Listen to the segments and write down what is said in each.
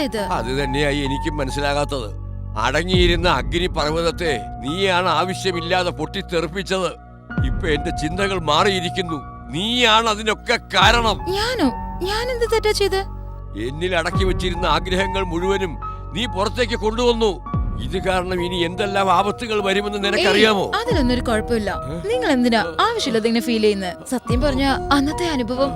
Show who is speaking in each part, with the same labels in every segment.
Speaker 1: ഇത്
Speaker 2: അത് തന്നെയായി എനിക്കും മനസ്സിലാകാത്തത്. അടങ്ങിയിരുന്ന അഗ്നി പർവതത്തെ നീയാണ് ആവശ്യമില്ലാതെ പൊട്ടിത്തെറിപ്പിച്ചത്. ഇപ്പൊ എന്റെ ചിന്തകൾ മാറിയിരിക്കുന്നു. നീയാണ് അതിനൊക്കെ കാരണം.
Speaker 1: ഞാനോ? ഞാൻ എന്ത് തെറ്റാ ചെയ്ത്?
Speaker 2: എന്നിൽ അടക്കി വെച്ചിരുന്ന ആഗ്രഹങ്ങൾ മുഴുവനും നീ പുറത്തേക്ക് കൊണ്ടുവന്നു. ഇത് കാരണം ഇനി എന്തെല്ലാം ആപത്തുകൾ വരുമെന്ന് നിനക്കറിയാമോ?
Speaker 1: അതിലൊന്നും ഒരു കുഴപ്പമില്ല. നിങ്ങൾ എന്തിനാ ആവശ്യമില്ലാതെ ഇങ്ങനെ ഫീൽ ചെയ്യുന്നത് സത്യം പറഞ്ഞ അന്നത്തെ അനുഭവം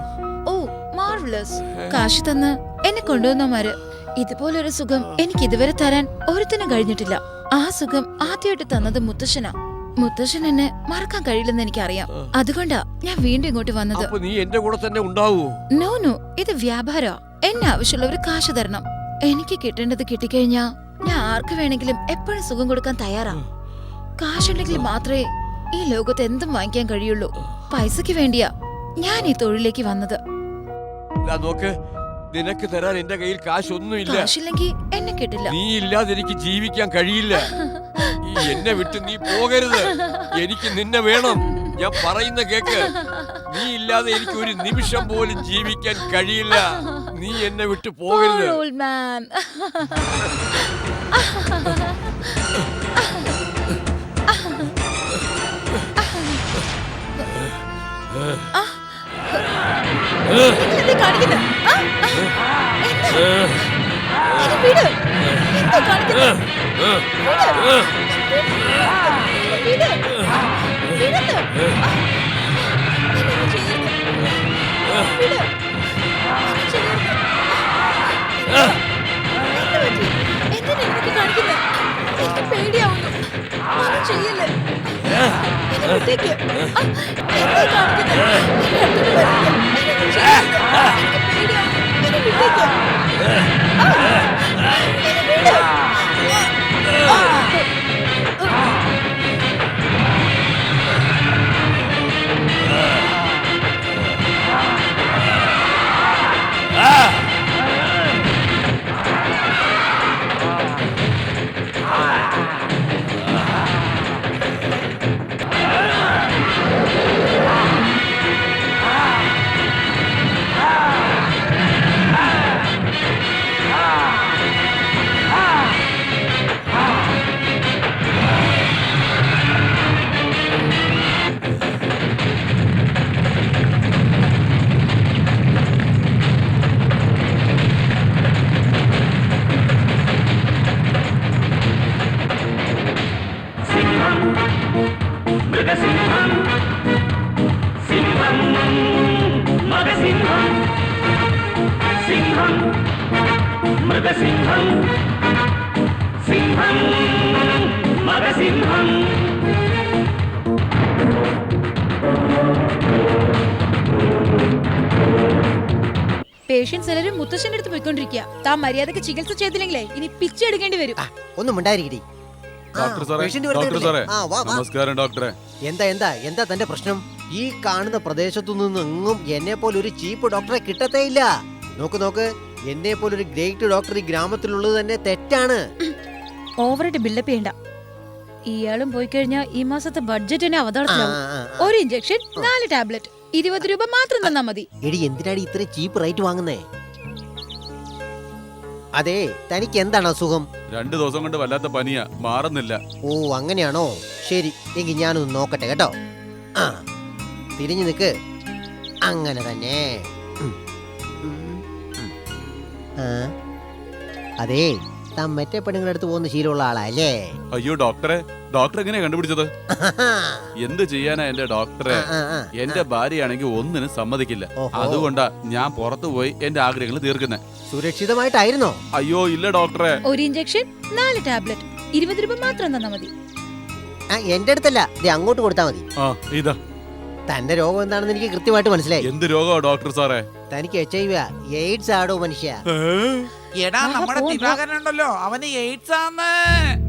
Speaker 1: ഓ മാർവലസ് കാശ് തന്ന് എന്നെ കൊണ്ടുവന്നമാര് ഇതുപോലൊരു സുഖം എനിക്ക് ഇതുവരെ തരാൻ ഒരുത്തിനും കഴിഞ്ഞിട്ടില്ല. ആ സുഖം ആദ്യമായിട്ട് തന്നത് മുത്തശ്ശനാ. മുത്തശ്ശൻ എന്നെ മറക്കാൻ കഴിയില്ലെന്ന് എനിക്കറിയാം. അതുകൊണ്ടാ ഞാൻ വീണ്ടും ഇങ്ങോട്ട് വന്നത്.
Speaker 2: നീ എന്റെ കൂടെ തന്നെ ഉണ്ടാവൂ
Speaker 1: നോ നോ. ഇത് വ്യാപാര. എന്നെ ഒരു കാശ് തരണം. എനിക്ക് കിട്ടേണ്ടത് കിട്ടിക്കഴിഞ്ഞാ ഞാൻ ആർക്ക് വേണമെങ്കിലും എപ്പോഴും സുഖം കൊടുക്കാൻ തയ്യാറാ. കാശുണ്ടെങ്കിൽ മാത്രമേ ഈ ലോകത്ത് എന്തും വാങ്ങിക്കാൻ കഴിയുള്ളൂ. പൈസക്ക് വേണ്ടിയാ ഞാൻ ഈ തൊഴിലേക്ക് വന്നത്.
Speaker 2: നോക്ക്. നിനക്ക് തരാൻ എന്റെ കയ്യിൽ കാശൊന്നുമില്ല.
Speaker 1: കാശില്ലെങ്കിൽ എന്നെ കിട്ടില്ല.
Speaker 2: നീ ഇല്ലാതെ എനിക്ക് ജീവിക്കാൻ കഴിയില്ല. ഈ എന്നെ വിട്ട് നീ പോകരുത്. എനിക്ക് നിന്നെ വേണം. ഞാൻ പറയുന്ന കേക്ക്. നീ ഇല്ലാതെ എനിക്ക് ഒരു നിമിഷം പോലും ജീവിക്കാൻ കഴിയില്ല. നീ എന്നെ വിട്ട് പോകരുത്.
Speaker 1: Poor old man. നിങ്ങളെന്താ കാണിക്കുന്നെ? എന്താ? എന്നെ വിട്. എന്താ കാണിക്കുന്നെ? വിട്. വിട്. വിടുന്ന്. ആ, എന്നെ ഒന്നും ചെയ്യരുത്. വിട്. ഒന്നും ആ,
Speaker 3: മദസിംഹം സിംഹം മദസിംഹം
Speaker 1: പേഷ്യൻസ് എല്ലാവരും മുത്തശ്ശന്റെ അടുത്ത് പോയിക്കൊണ്ടിരിക്കുക. താ മര്യാദയ്ക്ക് ചികിത്സ ചെയ്തില്ലെങ്കിലേ ഇനി പിച്ചി എടുക്കേണ്ടി വരും.
Speaker 4: ഒന്നും ഉണ്ടായിരിക്കടി
Speaker 5: ഡോക്ടർ സാറേ ഡോക്ടർ സാറേ നമസ്കാരം ഡോക്ടറെ.
Speaker 4: എന്താ എന്താ എന്താ തന്റെ പ്രശ്നം? ഈ കാണുന്ന പ്രദേശത്തു നിന്നെങ്ങും എന്നെ പോലെ ഒരു ചീപ്പ് ഡോക്ടറെ കിട്ടത്തേ ഇല്ല നോക്ക് നോക്ക്. എന്നെ പോലെ ഒരു ഗ്രേറ്റ് ഡോക്ടർ ഈ ഗ്രാമത്തിലുള്ളത് തന്നെ തെറ്റാണ്.
Speaker 1: ഓവറായിട്ട് ബിൽഡപ്പ് ചെയ്യണ്ട. ഇയാളും പോയി കഴിഞ്ഞാൽ ഈ മാസത്തെ ബഡ്ജറ്റ് തന്നെ അവതളത്തിലാവും. ഒരു ഇഞ്ചക്ഷൻ നാല് ടാബ്ലറ്റ് ഇരുപത് രൂപ മാത്രം തന്നാ മതി.
Speaker 4: എടി എന്തിനാണ് ഇത്ര ചീപ്പ് റേറ്റ് വാങ്ങുന്നേ? അതെ തനിക്ക് എന്താണ് അസുഖം?
Speaker 5: രണ്ടു ദിവസം കൊണ്ട് വല്ലാത്ത പനിയാ മാറുന്നില്ല.
Speaker 4: ഓ അങ്ങനെയാണോ? ശരി എങ്കിൽ ഞാനൊന്ന് നോക്കട്ടെ കേട്ടോ. ആ തിരിഞ്ഞു നിക്ക്. അങ്ങനെ തന്നെ. അതേ താൻ മറ്റേ പെണ്ണുങ്ങളുടെ അടുത്ത് പോകുന്ന ശീലമുള്ള ആളാ അല്ലേ
Speaker 5: അയ്യോ ഡോക്ടറെ. ഡോക്ടർ എങ്ങനെയാ കണ്ടുപിടിച്ചത്? എന്ത് ചെയ്യാനാ എന്റെ ഡോക്ടറെ. എന്റെ ഭാര്യയാണെങ്കിൽ ഒന്നിനും സമ്മതിക്കില്ല. അതുകൊണ്ടാ ഞാൻ പുറത്തു പോയി എന്റെ ആഗ്രഹങ്ങൾ തീർക്കുന്നത്
Speaker 4: സുരക്ഷിതമായിട്ടായിരുന്നോ?
Speaker 5: അയ്യോ ഇല്ല ഡോക്ടറെ.
Speaker 1: ഒരു ഇഞ്ചക്ഷൻ നാല് ടാബ്ലറ്റ്. ഇരുപത് രൂപ മാത്രം തന്നാ മതി.
Speaker 4: എന്റെ അടുത്തല്ല. ഇത് അങ്ങോട്ട് കൊടുത്താ മതി.
Speaker 5: ആ ഇതാ.
Speaker 4: തന്റെ രോഗം എന്താണെന്ന് എനിക്ക് കൃത്യമായിട്ട് മനസ്സിലായി.
Speaker 5: എന്ത് രോഗമാ ഡോക്ടർ സാറേ?
Speaker 4: തനിക്ക് എച്ച് ഐ വി എയ്ഡ്സ് ആടോ മനുഷ്യ.
Speaker 6: എടാ നമ്മുടെ ഉണ്ടല്ലോ. അവന് എയ്ഡ്സ് ആന്ന്.